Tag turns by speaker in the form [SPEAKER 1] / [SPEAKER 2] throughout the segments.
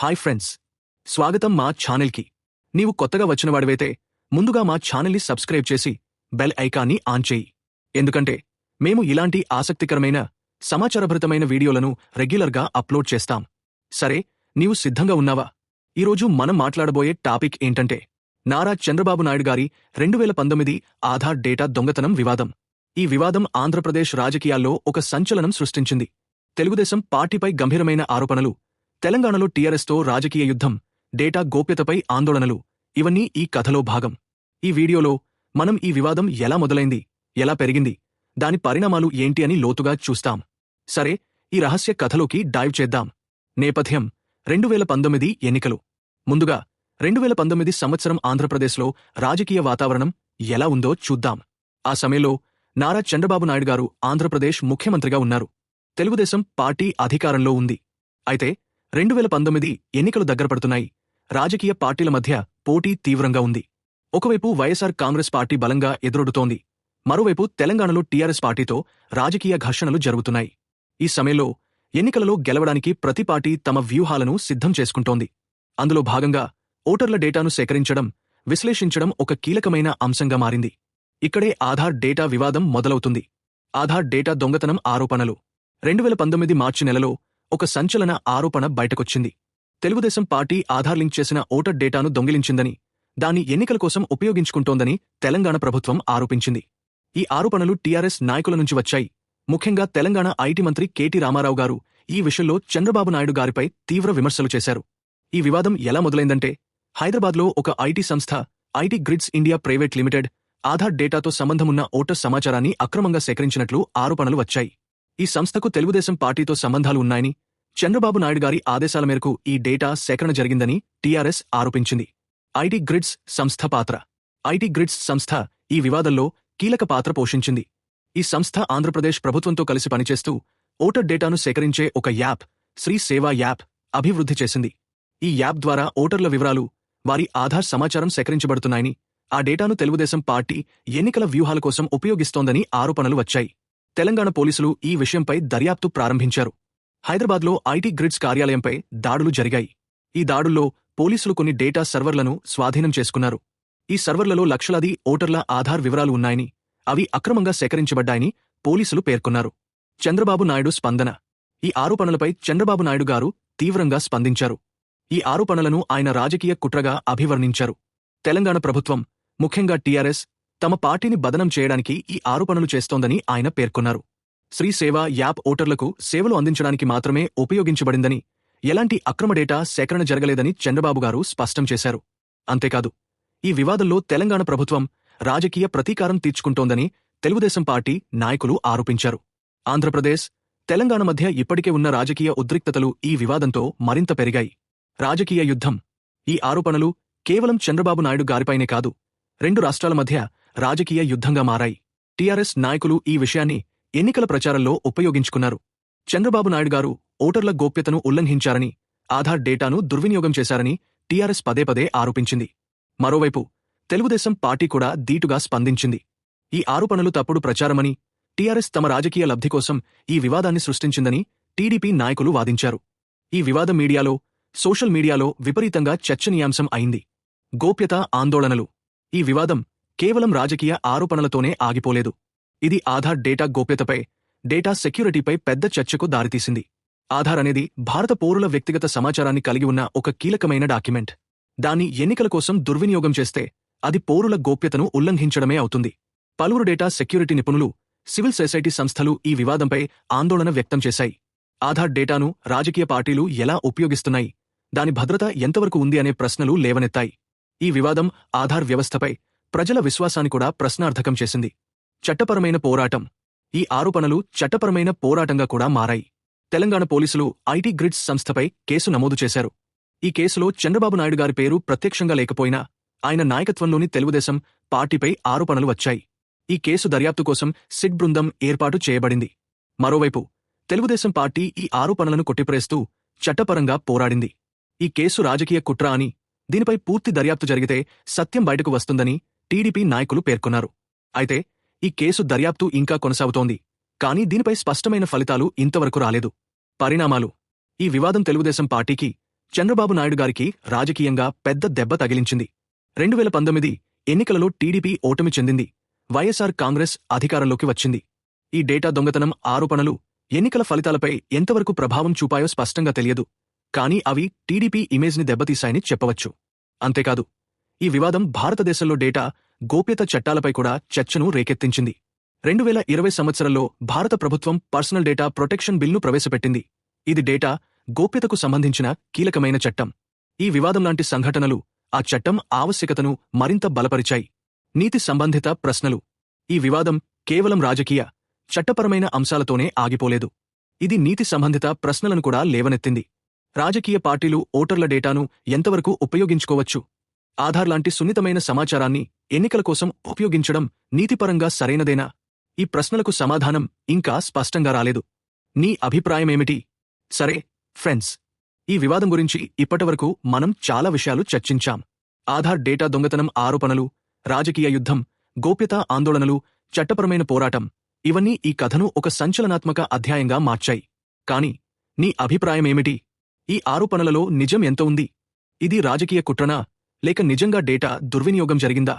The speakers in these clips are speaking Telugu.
[SPEAKER 1] Hi friends. స్వాగతం మా ఛానల్కి. నీవు కొత్తగా వచ్చినవాడివైతే ముందుగా మా ఛానల్ని సబ్స్క్రైబ్ చేసి బెల్ ఐకాన్ని ఆన్ చేయి. ఎందుకంటే మేము ఇలాంటి ఆసక్తికరమైన సమాచారభరితమైన వీడియోలను రెగ్యులర్గా అప్లోడ్ చేస్తాం. సరే నీవు సిద్ధంగా ఉన్నావా? ఈరోజు మనం మాట్లాడబోయే టాపిక్ ఏంటంటే నారా చంద్రబాబు నాయుడు గారి రెండు వేల పంతొమ్మిది ఆధార్ డేటా దొంగతనం వివాదం. ఈ వివాదం ఆంధ్రప్రదేశ్ రాజకీయాల్లో ఒక సంచలనం సృష్టించింది. తెలుగుదేశం పార్టీపై గంభీరమైన ఆరోపణలు తెలంగాణలో టీఆర్ఎస్తో రాజకీయ యుద్ధం డేటా గోప్యతపై ఆందోళనలు ఇవన్నీ ఈ కథలో భాగం. ఈ వీడియోలో మనం ఈ వివాదం ఎలా మొదలైంది ఎలా పెరిగింది దాని పరిణామాలు ఏంటి అని లోతుగా చూస్తాం. సరే ఈ రహస్య కథలోకి డైవ్ చేద్దాం. నేపథ్యం రెండు వేల పంతొమ్మిది ఎన్నికలు. ముందుగా రెండు వేల పంతొమ్మిది సంవత్సరం ఆంధ్రప్రదేశ్లో రాజకీయ వాతావరణం ఎలా ఉందో చూద్దాం. ఆ సమయంలో నారా చంద్రబాబు నాయుడు గారు ఆంధ్రప్రదేశ్ ముఖ్యమంత్రిగా ఉన్నారు. తెలుగుదేశం పార్టీ అధికారంలో ఉంది. అయితే రెండు వేల పంతొమ్మిది ఎన్నికలు దగ్గరపడుతున్నాయి రాజకీయ పార్టీల మధ్య పోటీ తీవ్రంగా ఉంది. ఒకవైపు వైఎస్ఆర్ కాంగ్రెస్ పార్టీ బలంగా ఎదురొడుతోంది. మరోవైపు తెలంగాణలో టీఆర్ఎస్ పార్టీతో రాజకీయ ఘర్షణలు జరుగుతున్నాయి. ఈ సమయంలో ఎన్నికలలో గెలవడానికి ప్రతి పార్టీ తమ వ్యూహాలను సిద్ధం చేసుకుంటోంది. అందులో భాగంగా ఓటర్ల డేటాను సేకరించడం విశ్లేషించడం ఒక కీలకమైన అంశంగా మారింది. ఇక్కడే ఆధార్ డేటా వివాదం మొదలవుతుంది. ఆధార్ డేటా దొంగతనం ఆరోపణలు. రెండు వేల పంతొమ్మిది మార్చి నెలలో ఒక సంచలన ఆరోపణ బయటకొచ్చింది. తెలుగుదేశం పార్టీ ఆధార్ లింక్ చేసిన ఓటర్ డేటాను దొంగిలించిందని దాన్ని ఎన్నికల కోసం ఉపయోగించుకుంటోందని తెలంగాణ ప్రభుత్వం ఆరోపించింది. ఈ ఆరోపణలు టీఆర్ఎస్ నాయకుల నుంచి వచ్చాయి. ముఖ్యంగా తెలంగాణ ఐటీ మంత్రి కేటీ రామారావు గారు ఈ విషయంలో చంద్రబాబు నాయుడు గారిపై తీవ్ర విమర్శలు చేశారు. ఈ వివాదం ఎలా మొదలైందంటే హైదరాబాద్లో ఒక ఐటీ సంస్థ IT grids India private limited Aadhaar డేటాతో సంబంధమున్న ఓటర్ సమాచారాన్ని అక్రమంగా సేకరించినట్లు ఆరోపణలు వచ్చాయి. ఈ సంస్థకు తెలుగుదేశం పార్టీతో సంబంధాలు ఉన్నాయని చంద్రబాబు నాయుడు గారి ఆదేశాల మేరకు ఈ డేటా సేకరణ జరిగిందని టీఆర్ఎస్ ఆరోపించింది. ఐటీ గ్రిడ్స్ సంస్థ పాత్ర. ఐటీ గ్రిడ్స్ సంస్థ ఈ వివాదంలో కీలక పాత్ర పోషించింది. ఈ సంస్థ ఆంధ్రప్రదేశ్ ప్రభుత్వంతో కలిసి పనిచేస్తూ ఓటర్ డేటాను సేకరించే ఒక యాప్ శ్రీ సేవా యాప్ అభివృద్ధి చేసింది. ఈ యాప్ ద్వారా ఓటర్ల వివరాలు వారి ఆధార్ సమాచారం సేకరించబడుతున్నాయని ఆ డేటాను తెలుగుదేశం పార్టీ ఎన్నికల వ్యూహాల కోసం ఉపయోగిస్తోందని ఆరోపణలు వచ్చాయి. తెలంగాణ పోలీసులు ఈ విషయంపై దర్యాప్తు ప్రారంభించారు. హైదరాబాద్లో ఐటీ గ్రిడ్స్ కార్యాలయంపై దాడులు జరిగాయి. ఈ దాడుల్లో పోలీసులు కొన్ని డేటా సర్వర్లను స్వాధీనం చేసుకున్నారు. ఈ సర్వర్లలో లక్షలాది ఓటర్ల ఆధార్ వివరాలు ఉన్నాయని అవి అక్రమంగా సేకరించబడ్డాయని పోలీసులు పేర్కొన్నారు. చంద్రబాబు నాయుడు స్పందన. ఈ ఆరోపణలపై చంద్రబాబు నాయుడు గారు తీవ్రంగా స్పందించారు. ఈ ఆరోపణలను ఆయన రాజకీయ కుట్రగా అభివర్ణించారు. తెలంగాణ ప్రభుత్వం ముఖ్యంగా టీఆర్ఎస్ తమ పార్టీని బదనం చేయడానికి ఈ ఆరోపణలు చేస్తోందని ఆయన పేర్కొన్నారు. శ్రీసేవ యాప్ ఓటర్లకు సేవలు అందించడానికి మాత్రమే ఉపయోగించబడిందని ఎలాంటి అక్రమ డేటా సేకరణ జరగలేదని చంద్రబాబు గారు స్పష్టం చేశారు. అంతేకాదు ఈ వివాదంలో తెలంగాణ ప్రభుత్వం రాజకీయ ప్రతీకారం తీర్చుకుంటోందని తెలుగుదేశం పార్టీ నాయకులు ఆరోపించారు. ఆంధ్రప్రదేశ్ తెలంగాణ మధ్య ఇప్పటికే ఉన్న రాజకీయ ఉద్రిక్తతలు ఈ వివాదంతో మరింత పెరిగాయి. రాజకీయ యుద్ధం ఈ ఆరోపణలు కేవలం చంద్రబాబు నాయుడు గారిపైనే కాదు రెండు రాష్ట్రాల మధ్య రాజకీయ యుద్ధంగా మారాయి. టీఆర్ఎస్ నాయకులు ఈ విషయాన్ని ఎన్నికల ప్రచారంలో ఉపయోగించుకున్నారు. చంద్రబాబు నాయుడు గారు ఓటర్ల గోప్యతను ఉల్లంఘించారని ఆధార్ డేటాను దుర్వినియోగం చేశారని టీఆర్ఎస్ పదే పదే ఆరోపించింది. మరోవైపు తెలుగుదేశం పార్టీ కూడా దీటుగా స్పందించింది. ఈ ఆరోపణలు తప్పుడు ప్రచారమని టీఆర్ఎస్ తమ రాజకీయ లబ్ధి కోసం ఈ వివాదాన్ని సృష్టించిందని టీడీపీ నాయకులు వాదించారు. ఈ వివాదం మీడియాలో సోషల్ మీడియాలో విపరీతంగా చర్చనీయాంశం అయింది. గోప్యత ఆందోళనలు. ఈ వివాదం కేవలం రాజకీయ ఆరోపణలతోనే ఆగిపోలేదు. ఇది ఆధార్ డేటా గోప్యతపై డేటా సెక్యూరిటీపై పెద్ద చర్చకు దారితీసింది. ఆధార్ అనేది భారత పౌరుల వ్యక్తిగత సమాచారాన్ని కలిగి ఉన్న ఒక కీలకమైన డాక్యుమెంట్. దాన్ని ఎన్నికల కోసం దుర్వినియోగం చేస్తే అది పౌరుల గోప్యతను ఉల్లంఘించడమే అవుతుంది. పలువురు డేటా సెక్యూరిటీ నిపుణులు సివిల్ సొసైటీ సంస్థలు ఈ వివాదంపై ఆందోళన వ్యక్తం చేశాయి. ఆధార్ డేటాను రాజకీయ పార్టీలు ఎలా ఉపయోగిస్తున్నాయి? దాని భద్రత ఎంతవరకు ఉంది అనే ప్రశ్నలు లేవనెత్తాయి. ఈ వివాదం ఆధార్ వ్యవస్థపై ప్రజల విశ్వాసాన్ని కూడా ప్రశ్నార్థకం చేసింది. చట్టపరమైన పోరాటం. ఈ ఆరోపణలు చట్టపరమైన పోరాటంగా కూడా మారాయి. తెలంగాణ పోలీసులు ఐటీ గ్రిడ్స్ సంస్థపై కేసు నమోదు చేశారు. ఈ కేసులో చంద్రబాబు నాయుడు గారి పేరు ప్రత్యక్షంగా లేకపోయినా ఆయన నాయకత్వంలోని తెలుగుదేశం పార్టీపై ఆరోపణలు వచ్చాయి. ఈ కేసు దర్యాప్తు కోసం సిట్ బృందం ఏర్పాటు చేయబడింది. మరోవైపు తెలుగుదేశం పార్టీ ఈ ఆరోపణలను కొట్టిప్రేస్తూ చట్టపరంగా పోరాడింది. ఈ కేసు రాజకీయ కుట్ర అని దీనిపై పూర్తి దర్యాప్తు జరిగితే సత్యం బయటకు వస్తుందని టీడీపీ నాయకులు పేర్కొన్నారు. అయితే ఈ కేసు దర్యాప్తు ఇంకా కొనసాగుతోంది. కానీ దీనిపై స్పష్టమైన ఫలితాలు ఇంతవరకు రాలేదు. పరిణామాలు. ఈ వివాదం తెలుగుదేశం పార్టీకి చంద్రబాబు నాయుడు గారికి రాజకీయంగా పెద్ద దెబ్బ తగిలించింది. రెండు వేల పంతొమ్మిది ఎన్నికలలో టీడీపీ ఓటమి చెందింది. వైఎస్ఆర్ కాంగ్రెస్ అధికారంలోకి వచ్చింది. ఈ డేటా దొంగతనం ఆరోపణలు ఎన్నికల ఫలితాలపై ఎంతవరకు ప్రభావం చూపాయో స్పష్టంగా తెలియదు. కానీ అవి టీడీపీ ఇమేజ్ని దెబ్బతీశాయని చెప్పవచ్చు. అంతేకాదు ఈ వివాదం భారతదేశంలో డేటా గోప్యత చట్టాలపై కూడా చర్చను రేకెత్తించింది. రెండు వేల ఇరవై సంవత్సరంలో భారత ప్రభుత్వం పర్సనల్ డేటా ప్రొటెక్షన్ బిల్ను ప్రవేశపెట్టింది. ఇది డేటా గోప్యతకు సంబంధించిన కీలకమైన చట్టం. ఈ వివాదం లాంటి సంఘటనలు ఆ చట్టం ఆవశ్యకతను మరింత బలపరిచాయి. నీతి సంబంధిత ప్రశ్నలు. ఈ వివాదం కేవలం రాజకీయ చట్టపరమైన అంశాలతోనే ఆగిపోలేదు. ఇది నీతి సంబంధిత ప్రశ్నలను కూడా లేవనెత్తింది. రాజకీయ పార్టీలు ఓటర్ల డేటాను ఎంతవరకు ఉపయోగించుకోవచ్చు? ఆధార్ లాంటి సున్నితమైన సమాచారాన్ని ఎన్నికల కోసం ఉపయోగించడం నీతిపరంగా సరైనదేనా? ఈ ప్రశ్నలకు సమాధానం ఇంకా స్పష్టంగా రాలేదు. నీ అభిప్రాయమేమిటి? సరే ఫ్రెండ్స్ ఈ వివాదం గురించి ఇప్పటివరకు మనం చాలా విషయాలు చర్చించాం. ఆధార్ డేటా దొంగతనం ఆరోపణలు రాజకీయ యుద్ధం గోప్యత ఆందోళనలు చట్టపరమైన పోరాటం ఇవన్నీ ఈ కథను ఒక సంచలనాత్మక అధ్యాయంగా మార్చాయి. కాని నీ అభిప్రాయమేమిటి? ఈ ఆరోపణలలో నిజం ఎంత ఉంది? ఇది రాజకీయ కుట్రనా? లేక నిజంగా డేటా దుర్వినియోగం జరిగిందా?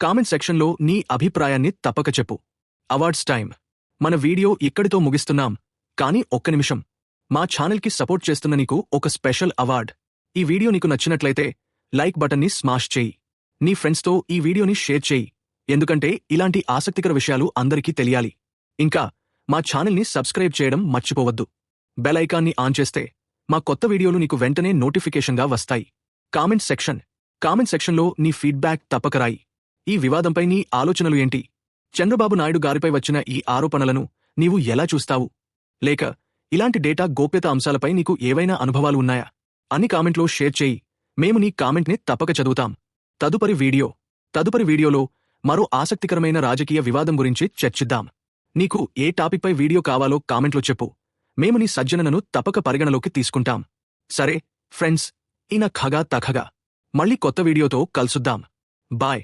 [SPEAKER 1] కామెంట్ సెక్షన్లో నీ అభిప్రాయాన్ని తప్పక చెప్పు. అవార్డ్స్ టైం మన వీడియో ఇక్కడితో ముగిస్తున్నాం. కానీ ఒక్క నిమిషం. మా ఛానల్కి సపోర్ట్ చేస్తున్న నీకు ఒక స్పెషల్ అవార్డ్. ఈ వీడియో నీకు నచ్చినట్లయితే లైక్ బటన్ని స్మాష్ చేయి. నీ ఫ్రెండ్స్తో ఈ వీడియోని షేర్ చేయి. ఎందుకంటే ఇలాంటి ఆసక్తికర విషయాలు అందరికీ తెలియాలి. ఇంకా మా ఛానల్ని సబ్స్క్రైబ్ చేయడం మర్చిపోవద్దు. బెల్ ఐకాన్ని ఆన్ చేస్తే మా కొత్త వీడియోలు నీకు వెంటనే నోటిఫికేషన్గా వస్తాయి. Comment section. కామెంట్ సెక్షన్లో నీ ఫీడ్బ్యాక్ తప్పక రాయి. ఈ వివాదంపై నీ ఆలోచనలు ఏంటి? చంద్రబాబు నాయుడు గారిపై వచ్చిన ఈ ఆరోపణలను నీవు ఎలా చూస్తావు? లేక ఇలాంటి డేటా గోప్యత అంశాలపై నీకు ఏవైనా అనుభవాలు ఉన్నాయా? అని కామెంట్లో షేర్ చేయి. మేము నీ కామెంట్ని తప్పక చదువుతాం. తదుపరి వీడియో. తదుపరి వీడియోలో మరో ఆసక్తికరమైన రాజకీయ వివాదం గురించి చర్చిద్దాం. నీకు ఏ టాపిక్పై వీడియో కావాలో కామెంట్లో చెప్పు. మేము నీ సజ్జనను తప్పక పరిగణలోకి తీసుకుంటాం. సరే ఫ్రెండ్స్ ఇన ఖగా తఖగా. మళ్ళీ కొత్త వీడియోతో కలుసుద్దాం. బాయ్.